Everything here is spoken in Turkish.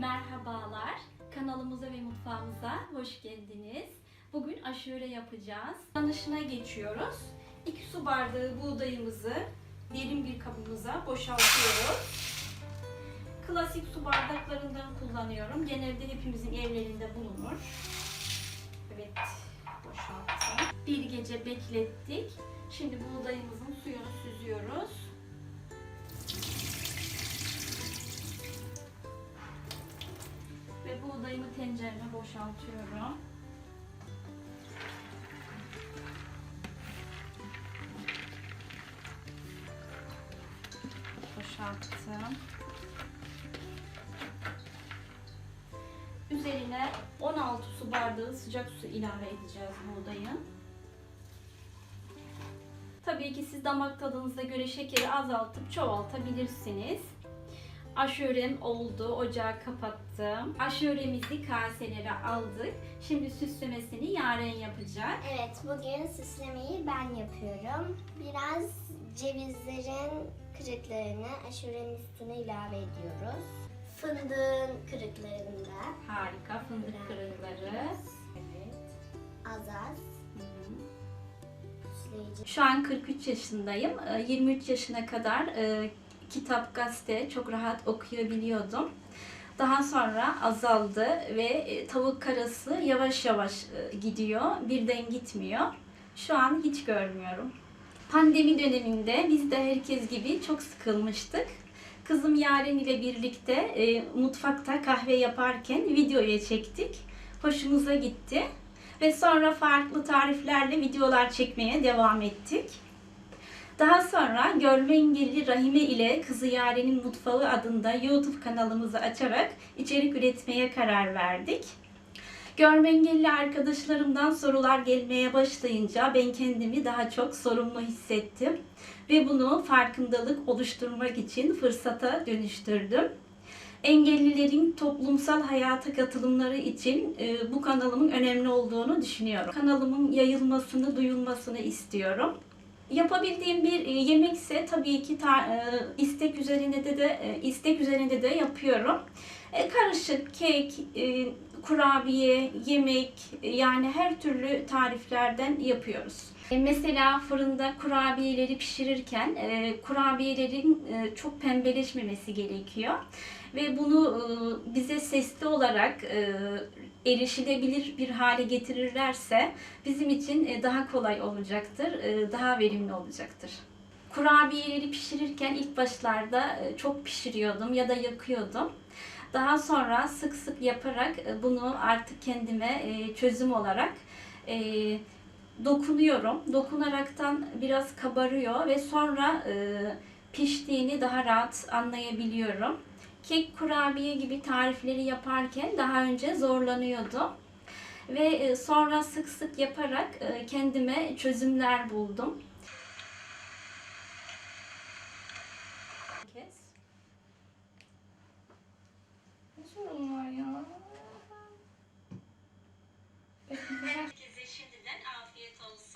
Merhabalar, kanalımıza ve mutfağımıza hoş geldiniz. Bugün aşure yapacağız. Yanışına geçiyoruz. 2 su bardağı buğdayımızı derin bir kabımıza boşaltıyoruz. Klasik su bardaklarından kullanıyorum. Genelde hepimizin evlerinde bulunur. Evet, boşalttım. Bir gece beklettik. Şimdi buğdayımızın suyunu süzüyoruz. Buğdayımı tencereme boşaltıyorum. Boşalttım. Üzerine 16 su bardağı sıcak su ilave edeceğiz buğdayın. Tabii ki siz damak tadınıza göre şekeri azaltıp çoğaltabilirsiniz. Aşurem oldu. Ocağı kapattım. Aşuremizi kaselere aldık. Şimdi süslemesini Yaren yapacak. Evet, bugün süslemeyi ben yapıyorum. Biraz cevizlerin kırıklarını aşurenin üstüne ilave ediyoruz. Fındığın kırıklarını da Harika fındık kırıkları. Evet. az az. Şu an 43 yaşındayım. Ee, 23 yaşına kadar e, kitap, gazete çok rahat okuyabiliyordum. Daha sonra azaldı ve e, tavuk karası yavaş yavaş e, gidiyor. Birden gitmiyor. Şu an hiç görmüyorum. Pandemi döneminde biz de herkes gibi çok sıkılmıştık. Kızım Yaren ile birlikte e, mutfakta kahve yaparken videoya çektik. Hoşumuza gitti. Ve sonra farklı tariflerle videolar çekmeye devam ettik. Daha sonra görme engelli Rahime ile Kızı Yaren'in Mutfağı adında YouTube kanalımızı açarak içerik üretmeye karar verdik. Görme engelli arkadaşlarımdan sorular gelmeye başlayınca ben kendimi daha çok sorumlu hissettim ve bunu farkındalık oluşturmak için fırsata dönüştürdüm. Engellilerin toplumsal hayata katılımları için e, bu kanalımın önemli olduğunu düşünüyorum. Kanalımın yayılmasını, duyulmasını istiyorum. Yapabildiğim bir e, yemekse tabii ki ta, e, istek üzerinde de, de e, istek üzerinde de yapıyorum. Karışık kek, kurabiye, yemek yani her türlü tariflerden yapıyoruz. Mesela fırında kurabiyeleri pişirirken kurabiyelerin çok pembeleşmemesi gerekiyor ve bunu bize sesli olarak erişilebilir bir hale getirirlerse bizim için e, daha kolay olacaktır, e, daha verimli olacaktır. Kurabiyeleri pişirirken ilk başlarda e, çok pişiriyordum ya da yakıyordum. Daha sonra sık sık yaparak bunu artık kendime çözüm olarak dokunuyorum. Dokunaraktan biraz kabarıyor ve sonra piştiğini daha rahat anlayabiliyorum kek kurabiye gibi tarifleri yaparken daha önce zorlanıyordum. Ve e, sonra sık sık yaparak e, kendime çözümler buldum. Kes. Ne ya? Herkese şimdiden afiyet olsun.